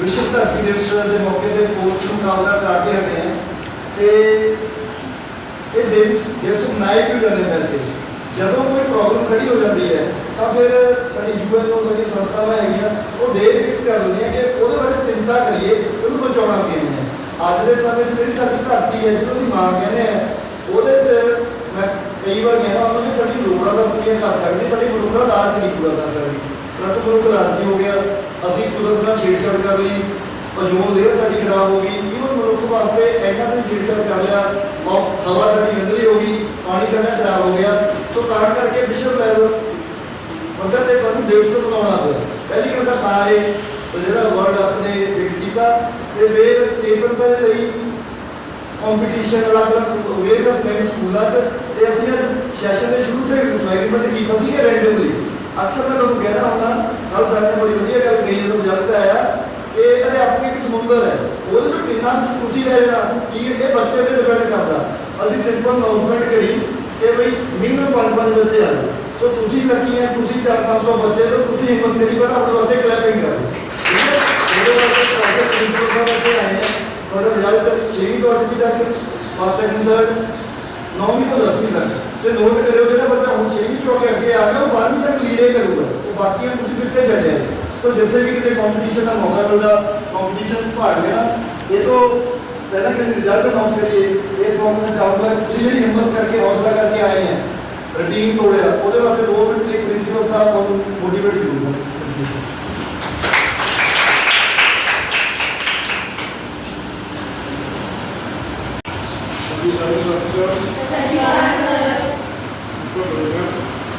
ਵਿਸ਼ਵ ਧਰਤੀ ਦਿਵਸ ਦੇ ਮੌਕੇ ਤੇ ਪੋਸਟ ਮੁਕਾਬਲਾ ਕਰਾ ਕੇ ਹਟੇ ਹਾਂ ਤੇ ਇਹ ਦਿਨ ਦਿਵਸ ਮਨਾਏ ਕਿਉਂ ਜਾਂਦੇ ਵੈਸੇ। ਜਦੋਂ ਕੋਈ ਪ੍ਰੋਬਲਮ ਖੜੀ ਹੋ ਜਾਂਦੀ ਹੈ, ਤਾਂ ਫਿਰ ਸਾਡੀ ਯੂਐਨਓ ਸਾਡੀ ਸੰਸਥਾਵਾਂ ਹੈਗੀਆਂ, ਉਹ ਡੇ ਫਿਕਸ ਕਰ ਦਿੰਦੀਆਂ ਕਿ ਉਹਦੇ ਬਾਰੇ ਚਿੰਤਾ ਕਰੀਏ, ਉਹਨੂੰ ਬਚਾਉਣਾ ਕਿਵੇਂ ਹੈ। ਅੱਜ ਦੇ ਸਮੇਂ 'ਚ ਜਿਹੜੀ ਸਾਡੀ ਧਰਤੀ ਹੈ, ਜਿਹਨੂੰ ਅਸੀਂ ਮਾਂ ਕਹਿੰਦੇ ਆ ਉਹਦੇ 'ਚ ਮੈਂ ਕਈ ਵਾਰ ਕਹਿੰਦਾ ਉਹਨਾਂ ਨੇ ਸਾਡੀ ਲੋੜਾਂ ਦਾ ਪੂਰੀਆਂ ਕਰ ਸਕਦੀ, ਸਾਡੀ ਮਨੁੱਖ ਦਾ ਲਾਲਚ ਨਹੀਂ ਪੂਰਾ ਕਰ ਸਕਦੀ। ਪਰੰਤੂ ਮਨੁੱਖ ਲਾਲਚੀ ਹੋ ਗਿਆ। ਅਸੀਂ ਕੁਦਰਤ ਨਾਲ ਛੇੜਛਾੜ ਕਰ ਲਈ ਓਜ਼ੋਨ ਲੇਅਰ ਸਾਡੀ ਖਰਾਬ ਹੋ ਗਈ ਇਹਨੂੰ ਮਨੁੱਖ ਵਾਸਤੇ ਇਹਨਾਂ ਨੇ ਛੇੜਛਾੜ ਕਰ ਲਿਆ ਔਰ ਹਵਾ ਸਾਡੀ ਗੰਦਲੀ ਹੋ ਗਈ, ਪਾਣੀ ਸਾਡਾ ਖਰਾਬ ਹੋ ਗਿਆ। ਸੋ ਤਾਂ ਕਰਕੇ ਵਿਸ਼ਵ ਲੈਵਲ ਪੱਧਰ ਤੇ ਸਾਨੂੰ ਦਿਵਸ ਮਨਾਉਣਾ ਪਿਆ। ਪਹਿਲੀ ਗੱਲ ਤਾਂ ਤਾਂ ਇਹ ਜਿਹੜਾ ਵਰਲਡ ਅਪ ਨੇ ਫਿਕਸ ਕੀਤਾ, ਤੇ ਫਿਰ ਚੇਤਨਤਾ ਦੇ ਲਈ ਕੰਪੀਟੀਸ਼ਨ ਅਲੱਗ-ਅਲੱਗ ਅਵੇਅਰਨੈਸ ਮੈਂ ਸਕੂਲਾਂ 'ਚ, ਤੇ ਅਸੀਂ ਅੱਜ ਸੈਸ਼ਨ ਦੇ ਸ਼ੁਰੂ ਤੋਂ ਐਕਸਪੈਰੀਮੈਂਟ ਕੀਤਾ ਸੀ ਕਿ ਰੈਂਡਮਲੀ ਅਕਸਰ ਮੈਂ ਤੁਹਾਨੂੰ ਕਹਿਣਾ ਹੁੰਦਾ ਕੱਲ ਸਾਡੇ ਨੇ ਬੜੀ ਵਧੀਆ ਗੱਲ ਕਹੀ ਜਦੋਂ ਰਿਜ਼ਲਟ ਆਇਆ, ਇਹ ਅਧਿਆਪਕ ਇੱਕ ਸਮੁੰਦਰ ਹੈ। ਉਹਦੇ ਤੋਂ ਕਿੰਨਾ ਕੁ ਖੁਸ਼ੀ ਲੈ ਲੈਣਾ, ਕੀ ਇਹ ਬੱਚੇ ਤੇ ਡਿਪੈਂਡ ਕਰਦਾ। ਅਸੀਂ ਸਿੰਪਲ ਅਨਾਉਂਸਮੈਂਟ ਕਰੀ ਕਿ ਬਈ ਮਿਨੀਮਮ ਪੰਜ ਪੰਜ ਬੱਚੇ ਆ ਜਾਓ। ਸੋ ਤੁਸੀਂ ਲੱਕੀ ਹੈ ਤੁਸੀਂ 4-500 ਬੱਚੇ ਤੋਂ ਤੁਸੀਂ ਹਿੰਮਤ ਕਰੀ ਪਹਿਲਾਂ ਆਪਣੇ ਵਾਸਤੇ ਕਲੈਪਿੰਗ ਕਰੋ। ਠੀਕ ਹੈ? ਇਹਦੇ ਵਾਸਤੇ ਸਾਡੇ ਪ੍ਰਿੰਸੀਪਲ ਸਾਹਿਬ ਇੱਥੇ ਆਏ ਆ। ਤੁਹਾਡਾ ਰਿਜ਼ਲਟ 6ਵੀਂ ਤੋਂ 8ਵੀਂ ਤੱਕ ਫਸਟ ਸੈਕੰਡ ਥਰਡ 9ਵੀਂ ਤੋਂ 10ਵੀਂ ਤੱਕ। ਤੇ ਨੋਟ ਕਰਿਓ ਜਿਹੜਾ ਬੱਚਾ ਹੁਣ 6ਵੀਂ ਤੋਂ ਅੱਗੇ ਅੱਗੇ ਆ ਗਿਆ, ਉਹ 12ਵੀਂ ਤੱਕ ਲੀਡੇ ਕਰੂਗਾ ਉਹ ਬਾਕੀਆਂ ਨੂੰ ਤੁਸੀਂ ਪਿੱਛੇ ਛੱਡਿਆ ਹੈ। ਸੋ ਜਿੱਥੇ ਵੀ ਕਿਤੇ ਕੰਪੀਟੀਸ਼ਨ ਦਾ ਮੌਕਾ ਮਿਲਦਾ ਕੰਪੀਟੀਸ਼ਨ ਭਾਗ ਲੈਣਾ ਇਹ ਤੋਂ ਪਹਿਲਾਂ ਕਿ ਅਸੀਂ ਰਿਜ਼ਲਟ ਅਨਾਉਂਸ ਕਰੀਏ ਇਸ ਮੌਕੇ ਤੇ ਚਾਹੂੰਗਾ ਕਿ ਤੁਸੀਂ ਜਿਹੜੀ ਹਿੰਮਤ ਕਰਕੇ ਹੌਸਲਾ ਕਰਕੇ ਆਏ ਹੈ ਰੁਟੀਨ ਤੋੜਿਆ ਉਹਦੇ ਵਾਸਤੇ ਦੋ ਮਿੰਟ ਲਈ ਪ੍ਰਿੰਸੀਪਲ ਸਾਹਿਬ ਤੁਹਾਨੂੰ ਮੋਟੀਵੇਟ ਕਰੂਗਾ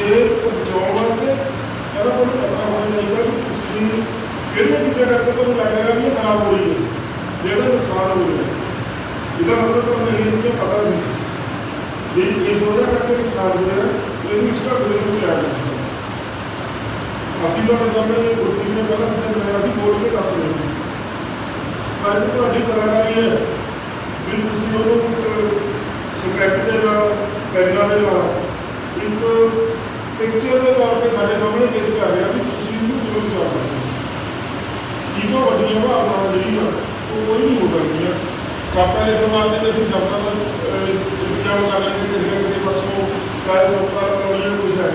ਇਹ ਬਚਾਉਣ ਵਾਸਤੇ ਇਹਦਾ ਤੁਹਾਨੂੰ ਪਤਾ ਹੋਣਾ ਚਾਹੀਦਾ ਕਿ ਤੁਸੀਂ ਕਿਹੜੀਆਂ ਚੀਜ਼ਾਂ ਕਰਕੇ ਤੁਹਾਨੂੰ ਲੱਗੇਗਾ ਵੀ ਇਹ ਖਰਾਬ ਹੋ ਰਹੀ ਹੈ ਜਿਹੜਾ ਨੁਕਸਾਨ ਹੋ ਰਿਹਾ ਹੈ। ਇਹਦਾ ਮਤਲਬ ਤੁਹਾਨੂੰ ਇਹ ਚੀਜ਼ਾਂ ਪਤਾ ਸੀ ਵੀ ਇਸ ਵਜ੍ਹਾ ਕਰਕੇ ਨੁਕਸਾਨ ਹੋ ਰਿਹਾ ਹੈ, ਇਹਨੂੰ ਇਸ ਦਾ ਬਿਲਕੁਲ ਵਿੱਚ ਆ ਗਿਆ ਸੀ ਅਸੀਂ ਤੁਹਾਡੇ ਸਾਹਮਣੇ ਗੁਰਪ੍ਰੀਤ ਨੇ ਪਹਿਲਾਂ ਕਿਸੇ ਨੇ ਅਸੀਂ ਬੋਲ ਕੇ ਦੱਸ ਰਹੇ ਹਾਂ ਪਰ ਇਹ ਤੁਹਾਡੀ ਕਲਾਕਾਰੀ ਹੈ ਵੀ ਤੁਸੀਂ ਉਹਨੂੰ ਸਕੈਚ ਦੇ ਨਾਲ ਪੈਨਾਂ ਦੇ ਨਾਲ ਇੱਕ ਪਿਕਚਰ ਦੇ ਤੌਰ ਤੇ ਸਾਡੇ ਸਾਹਮਣੇ ਪੇਸ਼ ਕਰ ਰਿਹਾ ਵੀ ਤੁਸੀਂ ਇਹਨੂੰ ਕਿਵੇਂ ਬਚਾ ਸਕਦੇ ਇਹ ਤੋਂ ਵੱਡੀਆਂ ਭਾਵਨਾਵਾਂ ਜਿਹੜੀਆਂ ਉਹ ਕੋਈ ਨਹੀਂ ਹੋ ਸਕਦੀਆਂ ਕਾਪਾ ਲਿਖਣ ਵਾਸਤੇ ਤਾਂ ਅਸੀਂ ਸ਼ਬਦਾਂ ਦਾ ਇੰਤਜ਼ਾਮ ਕਰ ਲੈਂਦੇ ਕਿਸੇ ਨਾ ਕਿਸੇ ਪਾਸੋਂ ਚਾਹੇ ਸੰਸਕਾਰ ਬਣਾਉਣੀਆਂ ਕੁਝ ਹੈ।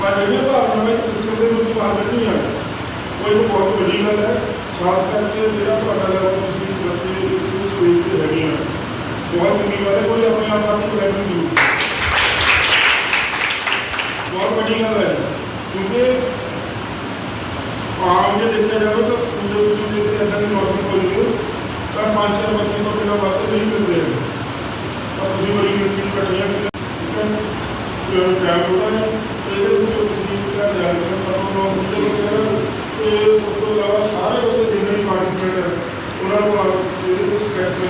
ਪਰ ਜਿਹੜੀਆਂ ਭਾਵਨਾਵਾਂ ਇੱਕ ਪਿਕਚਰ ਦੇ ਵਿੱਚ ਬਾਹਰ ਕੱਢਣੀਆਂ ਉਹ ਇੱਕ ਬਹੁਤ ਵੱਡੀ ਗੱਲ ਹੈ। ਖਾਸ ਕਰਕੇ ਜਿਹੜਾ ਤੁਹਾਡਾ ਲੈਵਲ ਤੁਸੀਂ ਬੱਚੇ ਇਸ ਸਟੇਜ ਤੇ से मैंने नौकरी खोली थी तब पाँच चार बच्चे तो बिना बातें तो नहीं मिल रहे हैं। तब मुझे बड़ी तो चीज़ कटिया टाइम होता है मेरे बच्चे तस्वीर का ध्यान रखें मुझे बच्चे उसके अलावा सारे बच्चे जितने पार्टिसिपेट हैं, उन्होंने स्केच तो में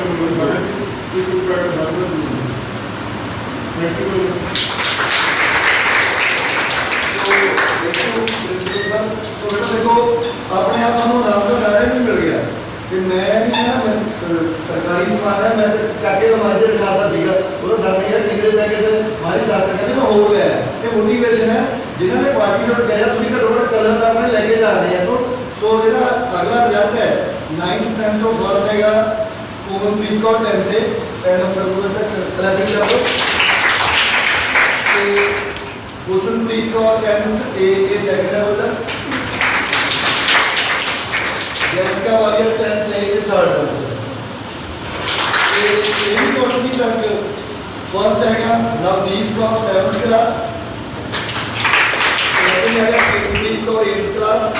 तो देखो अपने आप को ਤੇ ਮੈਂ ਨਹੀਂ ਨਾ, ਮੈਂ ਸਰਕਾਰੀ ਸਮਾਨ ਹੈ, ਮੈਂ ਤੇ ਚੱਕ ਕੇ ਰਖਾਤਾ ਸੀਗਾ। ਉਹਦਾ ਸਾਡੇ ਯਾਰ ਕਿੰਨੇ ਪੈਕੇਟ ਮਾਰੀ ਸਾਥ ਕਹਿੰਦੇ ਮੈਂ ਹੋਰ ਲਿਆ। ਇਹ ਮੋਟੀਵੇਸ਼ਨ ਹੈ। ਜਿਨ੍ਹਾਂ ਨੇ ਪਾਰਟਿਸਿਪੇਟ ਕਰਿਆ ਤੁਸੀਂ ਘੱਟੋ ਘੱਟ ਕਲਰ ਤਾਂ ਆਪਣੇ ਲੈ ਕੇ ਜਾ ਰਹੇ ਆ ਸੋ ਜਿਹੜਾ ਅਗਲਾ ਰਿਜ਼ਲਟ ਹੈ 9th 10th ਤੋਂ ਫਸਟ ਹੈਗਾ ਕੋਮਨਪ੍ਰੀਤ ਕੌਰ 10th ਤੇ ਸਟੈਂਡ ਅਪ ਕਰੂਗਾ ਤੱਕ ਕਲੈਪਿੰਗ ਕਰੋ। ਤੇ ਹੁਸਨਪ੍ਰੀਤ ਕੌਰ 10th ਇਹ ਇਹ ਸੈਕੰਡ ਹੈ ਬੱਚਾ। ਜੈਸਿਕਾ ਵਾਲੀਆ 10th ਹੈ ਇਹ ਥਰਡ ਹੈ ਬੱਚਾ ਤੇ ਇਹ ਵੀ ਤੱਕ ਫਸਟ ਹੈਗਾ Navneet Kaur 7th class second ਹੈਗਾ ਪ੍ਰੀਤਪ੍ਰੀਤ ਕੌਰ 8th ਕਲਾਸ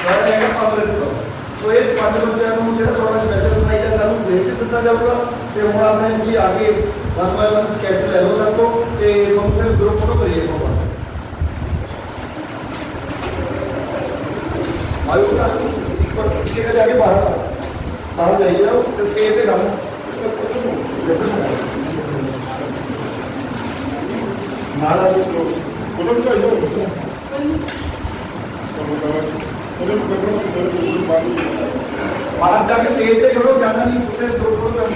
ਥਰਡ ਹੈਗਾ ਅਮਰਿਤ ਕੌਰ ਸੋ ਇਹ ਪੰਜ ਬੱਚਿਆਂ ਨੂੰ ਜਿਹੜਾ ਥੋੜਾ ਸਪੈਸ਼ਲ ਬਣਾਈ ਜਾਂਦਾ ਨੂੰ ਦੇਖ ਕੇ ਦਿੱਤਾ ਜਾਊਗਾ ਤੇ ਹੁਣ ਆਪਣੇ ਤੁਸੀਂ ਆ ਕੇ ਵਨ ਬਾਏ ਵਨ ਸਕੈਚ ਲੈ ਲਓ ਸਭ ਤੋਂ ਤੇ ਤੁਹਾਨੂੰ ਫਿਰ ਗਰੁੱਪ ਫੋਟੋ ਬਾਹਰ ਜਾਈਏ ਤੇ ਸਟੇਜ ਤੇ ਨਾਲ ਆ ਜਾਓ। ਉਹਨਾਂ ਨੂੰ ਸੀ ਉਹਨਾਂ ਨੂੰ ਉਹਦੇ ਨੂੰ ਕਹਿੰਦਾ ਕਿ ਮੇਰੇ ਕੋਲ ਬਾਅਦ ਬਾਹਰ ਜਾ ਕੇ ਸਟੇਜ ਤੇ ਖੜੋ ਜਾਣਾ ਨਹੀਂ ਕਰਨਾ ਦੋ ਦੋ